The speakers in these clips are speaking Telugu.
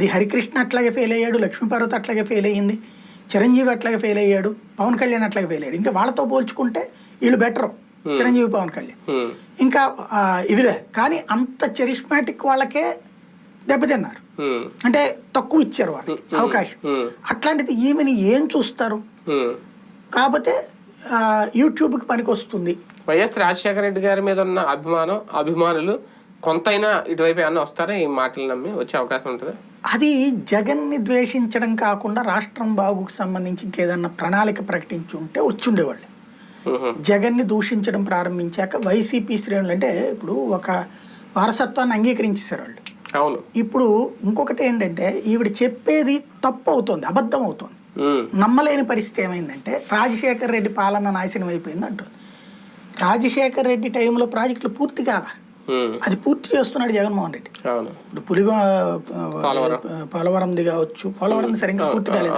అది హరికృష్ణ అట్లాగే ఫెయిల్ అయ్యాడు లక్ష్మీపార్వతి అట్లాగే ఫెయిల్ అయ్యింది చిరంజీవి అట్లాగే ఫెయిల్ అయ్యాడు పవన్ కళ్యాణ్ అట్లాగే ఫెయిల్ అయ్యాడు. ఇంకా వాళ్ళతో పోల్చుకుంటే వీళ్ళు బెటర్ చిరంజీవి పవన్ కళ్యాణ్. ఉమ్, ఇంకా ఇదిలే. కానీ అంత చెరిస్మాటిక్ వాళ్ళకే దెబ్బతిన్నారు. ఉమ్, అంటే తక్కువ ఇచ్చారు వాళ్ళకి అవకాశం. అట్లాంటిది ఈమెని ఏం చూస్తారు. కాకపోతే యూట్యూబ్కి పనికి వస్తుంది వైఎస్ రాజశేఖర రెడ్డి గారి మీద ఉన్న అభిమానం అభిమానులు కొంతైనా ఇటువైపు ఏమన్నా వస్తారా? ఈ మాటలు నమ్మి వచ్చే అవకాశం ఉంటుంది? అది జగన్ని ద్వేషించడం కాకుండా రాష్ట్రం బాబుకు సంబంధించి ఇంకేదన్నా ప్రణాళిక ప్రకటించి ఉంటే వచ్చుండేవాళ్ళు జగన్ని దూషించడం ప్రారంభించాక వైసీపీ శ్రేణులు అంటే ఇప్పుడు ఒక వారసత్వాన్ని అంగీకరించేశారు వాళ్ళు. అవును. ఇప్పుడు ఇంకొకటి ఏంటంటే ఈవిడ చెప్పేది తప్పు అవుతుంది అబద్ధం అవుతుంది నమ్మలేని పరిస్థితి ఏమైందంటే రాజశేఖర్ రెడ్డి పాలన నాశనం అయిపోయింది అంటుంది రాజశేఖర్ రెడ్డి టైంలో ప్రాజెక్టులు పూర్తి కావా ఉమ్, అది పూర్తి చేస్తున్నాడు జగన్మోహన్ రెడ్డి. ఇప్పుడు పులిగో పోలవరం. పోలవరంది కావచ్చు పోలవరం సరిగ్గా పూర్తి కాలేదు.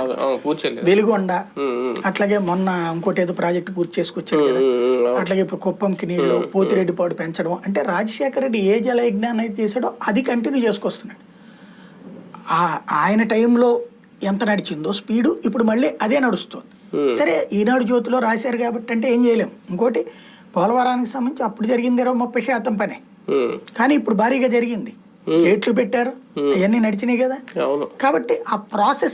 వెలుగొండ ఉమ్, అట్లాగే మొన్న ఇంకోటి ఏదో ప్రాజెక్టు పూర్తి చేసుకొచ్చాడు కదా. అట్లాగే ఇప్పుడు కుప్పంకి నీళ్ళు పోతిరెడ్డి పాడు పెంచడం అంటే రాజశేఖర రెడ్డి ఏ జల యజ్ఞాన్ని అయితే చేశాడో అది కంటిన్యూ చేసుకొస్తున్నాడు. ఆ- ఆయన టైంలో ఎంత నడిచిందో స్పీడు ఇప్పుడు మళ్ళీ అదే నడుస్తుంది. సరే ఈనాడు జ్యోతిలో రాశారు కాబట్టి అంటే ఏం చేయలేం. ఇంకోటి పోలవరానికి సంబంధించి అప్పుడు జరిగింది ఇరవై ముప్పై శాతం పనే. కానీ ఇప్పుడు భారీగా జరిగింది. గేట్లు పెట్టారు. అవన్నీ నడిచినాయి కదా. కాబట్టి ఆ ప్రాసెస్